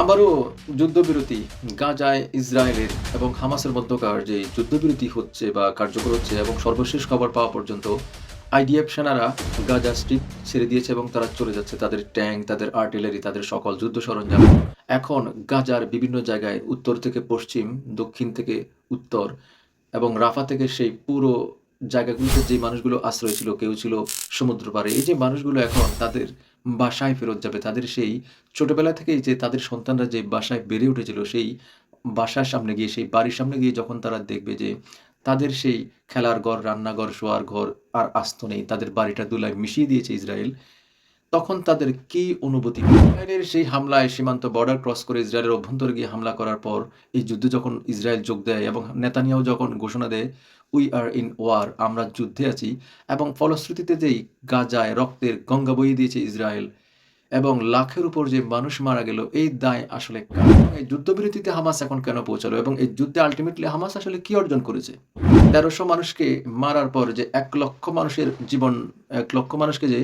আবারও যুদ্ধবিরতি গাজায়, ইসরায়েলের এবং হামাসের মধ্যকার যে যুদ্ধবিরতি হচ্ছে বা কার্যকর হচ্ছে এবং সর্বশেষ খবর পাওয়া পর্যন্ত আইডিএফ সেনারা গাজা স্ট্রিপ ছেড়ে দিয়েছে এবং তারা চলে যাচ্ছে। তাদের ট্যাঙ্ক, তাদের আর্টিলারি, তাদের সকল যুদ্ধ সরঞ্জাম এখন গাজার বিভিন্ন জায়গায় উত্তর থেকে পশ্চিম, দক্ষিণ থেকে উত্তর এবং রাফা থেকে সেই পুরো জায়গাগুলোতে যে মানুষগুলো আশ্রয় ছিল, কেউ ছিল সমুদ্র পারে এই যে মানুষগুলো এখন তাদের বাসায় ফেরত যাবে, তাদের সেই ছোটবেলা থেকেই যে তাদের সন্তানরা যে বাসায় বেড়ে উঠেছিল, সেই বাসার সামনে গিয়ে, সেই বাড়ির সামনে গিয়ে যখন তারা দেখবে যে তাদের সেই খেলার ঘর, রান্নাঘর, শোয়ার ঘর আর আস্ত নেই, তাদের বাড়িটা দুলায় মিশিয়ে দিয়েছে ইসরায়েল তখন তাদের কি অনুভূতি ইসরায়েলের সেই হামলায় সীমান্ত বর্ডার ক্রস করে ইসরায়েলের অভ্যন্তরে গিয়ে হামলা করার পর এই যুদ্ধে যখন ইসরায়েল যোগ দেয় এবং নেতানিয়াও যখন ঘোষণা দেয় উই আর ইন ওয়ার আমরা যুদ্ধে আছি, এবং ফলশ্রুতিতে যেই গাজায় রক্তের গঙ্গা বইয়ে দিয়েছে ইসরায়েল এবং লাখের উপর যে মানুষ মারা গেল, এই দায় আসলে? এই যুদ্ধবিরতিতে হামাস এখন কেন পৌঁছালো এবং এই যুদ্ধে আলটিমেটলি হামাস আসলে কি অর্জন করেছে তেরোশো মানুষকে মারার পর যে এক লক্ষ মানুষের জীবন, এক লক্ষ মানুষকে যে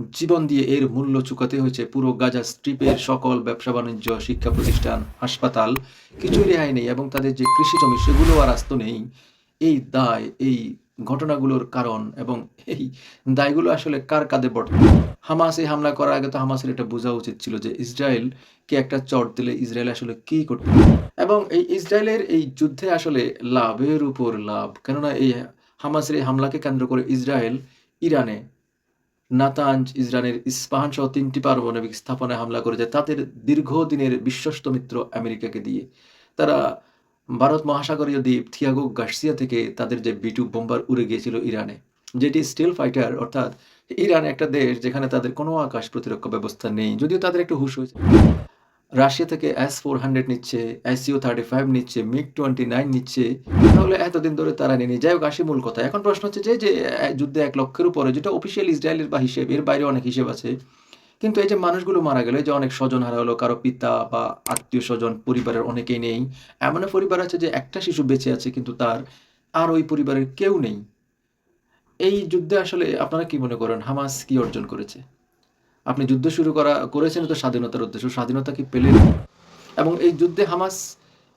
জীবন দিয়ে এর মূল্য চুকাতে হয়েছে পুরো গাজা স্ট্রিপের সকল ব্যবসা বাণিজ্য, শিক্ষা প্রতিষ্ঠান, হাসপাতাল। কিছুই রেহাই নেই এবং তাদের যে কৃষি জমি, সেগুলো আর আস্ত নেই। এই দায়, এই ঘটনাগুলোর কারণ এবং এই দায়গুলো আসলে কার কাঁধে বর্তমান? হামাস হামলা করার আগে তো হামাসের এটা বোঝা উচিত ছিল যে ইসরায়েলকে একটা চট দিলে ইসরায়েল আসলে কি করতে এবং এই ইসরায়েলের এই যুদ্ধে আসলে লাভের উপর লাভ। কেননা এই হামাসের এই হামলাকে কেন্দ্র করে ইসরায়েল ইরানে নাতাঞ্জ ইসরায়েলের ইস্পাহান সহ তিনটি পারমাণবিক স্থাপনায় হামলা করেছে। তাদের দীর্ঘদিনের বিশ্বস্ত মিত্র আমেরিকাকে দিয়ে। তারা ভারত মহাসাগরীয় দ্বীপ থিয়াগো গার্সিয়া থেকে তাদের যে বিটু বোম্বার উড়ে গিয়েছিল ইরানে, যেটি স্টিল ফাইটার, অর্থাৎ ইরান একটা দেশ যেখানে তাদের কোনো আকাশ প্রতিরক্ষা ব্যবস্থা নেই, যদিও তাদের একটু হুশ হয়েছে। রাশিয়া থেকে এস ফোর হান্ড্রেড নিচ্ছে এসইউ থার্টি ফাইভ নিচ্ছে মিগ টোয়েন্টি নাইন নিচ্ছে। তাহলে এতদিন ধরে তারা নেই। যাই হোক, আসি মূল কথা এখন প্রশ্ন হচ্ছে যে যে যুদ্ধে এক লক্ষের উপরে, যেটা অফিসিয়াল ইসরায়েলের বা হিসেব, এর বাইরে অনেক হিসেব আছে। কিন্তু এই যে মানুষগুলো মারা গেল যে অনেক স্বজন হারা হলো, কারও পিতা বা আত্মীয় স্বজন, পরিবারের অনেকেই নেই। এমন পরিবার আছে যে, একটা শিশু বেঁচে আছে, কিন্তু তার আর ওই পরিবারের কেউ নেই। এই যুদ্ধে আসলে আপনারা কি মনে করেন, হামাস কি অর্জন করেছে? আপনি যুদ্ধ শুরু করা, করেছেন তো স্বাধীনতার উদ্দেশ্য। স্বাধীনতা কি পেলেন এবং এই যুদ্ধে হামাস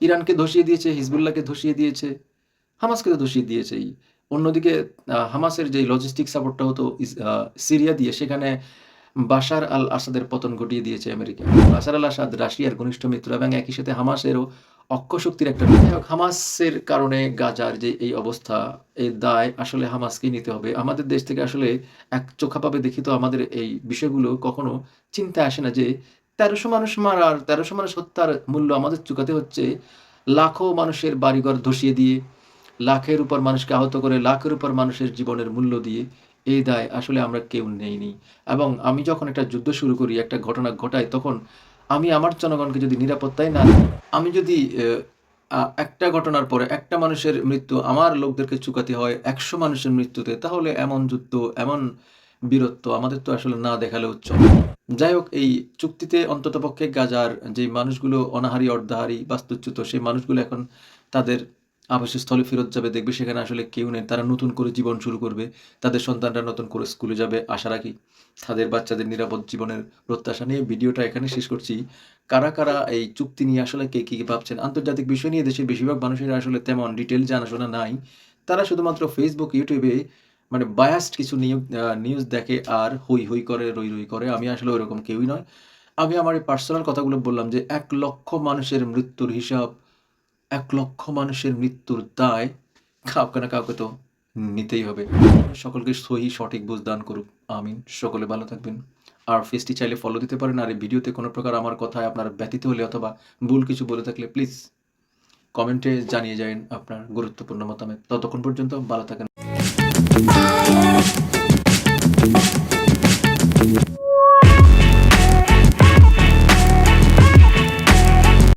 ইরানকে ধসিয়ে দিয়েছে, হিজবুল্লাহকে ধসিয়ে দিয়েছে, হামাসকে তো ধসিয়ে দিয়েছেই। অন্যদিকে হামাসের যে লজিস্টিক সাপোর্টটা হতো সিরিয়া দিয়ে, সেখানে বাশার আল আসাদের পতন ঘটিয়ে দিয়েছে আমেরিকা। বাশার আল আসাদ রাশিয়ার ঘনিষ্ঠ মিত্র এবং একই সাথে হামাসেরও অক্ষ শক্তির একটা হোক, হামাসের কারণে গাজার যে এই অবস্থা এই দায় আসলে হামাসকেই নিতে হবে। আমাদের দেশ থেকে আসলে এক চোখাভাবে দেখি তো আমাদের এই বিষয়গুলো কখনো চিন্তা আসে না যে তেরোশো মানুষ মারার তেরোশো মানুষ হত্যার মূল্য আমাদের চুকাতে হচ্ছে লাখো মানুষের বাড়িঘর ধসিয়ে দিয়ে লাখের উপর মানুষকে আহত করে লাখের উপর মানুষের জীবনের মূল্য দিয়ে এই দায় আসলে আমরা কেউ নেইনি। এবং আমি যখন একটা যুদ্ধ শুরু করি একটা ঘটনা ঘটাই তখন আমি আমার জনগণকে যদি নিরাপত্তায় না আমি যদি একটা ঘটনার পরে একটা মানুষের মৃত্যু আমার লোকদেরকে চুকাতে হয়, একশো মানুষের মৃত্যুতে, তাহলে এমন যুদ্ধ, এমন বীরত্ব আমাদের তো আসলে না দেখালে উচ্চ। যাই হোক, এই চুক্তিতে অন্ততপক্ষে গাজার যে মানুষগুলো অনাহারী, অর্ধাহারী, বাস্তুচ্যুত সেই মানুষগুলো এখন তাদের আবাসস্থলে ফেরত যাবে, দেখবে সেখানে আসলে কেউ নেই, তারা নতুন করে জীবন শুরু করবে, তাদের সন্তানরা নতুন করে স্কুলে যাবে, আশা রাখি। তাদের বাচ্চাদের নিরাপদ জীবনের প্রত্যাশা নিয়ে ভিডিওটা এখানে শেষ করছি। কারা কারা এই চুক্তি নিয়ে আসলে কে কী ভাবছেন? আন্তর্জাতিক বিষয় নিয়ে দেশের বেশিরভাগ মানুষের আসলে তেমন ডিটেল জানাশোনা নাই। তারা শুধুমাত্র ফেসবুক ইউটিউবে মানে বায়াস্ট কিছু নিউজ দেখে আর হই হই করে, রই রই করে। আমি আসলে ওইরকম কেউই নয়। আমি আমার এই পার্সোনাল কথাগুলো বললাম যে, এক লক্ষ মানুষের মৃত্যুর হিসাব এক লক্ষ মানুষের মৃত্যুর দায় কাউকে না কাউকে তো নিতেই হবে। সকলকে সহি, সঠিক বুঝ দান করুক। আমিন। সকলে ভালো থাকবেন। আর ফেসটি চাইলে ফলো দিতে পারেন। আর এই ভিডিওতে কোনো প্রকার আমার কথায় আপনার ব্যতীত হলে অথবা ভুল কিছু বলে থাকলে প্লিজ কমেন্টে জানিয়ে যাবেন আপনার গুরুত্বপূর্ণ মতামত। ততক্ষণ পর্যন্ত ভালো থাকেন।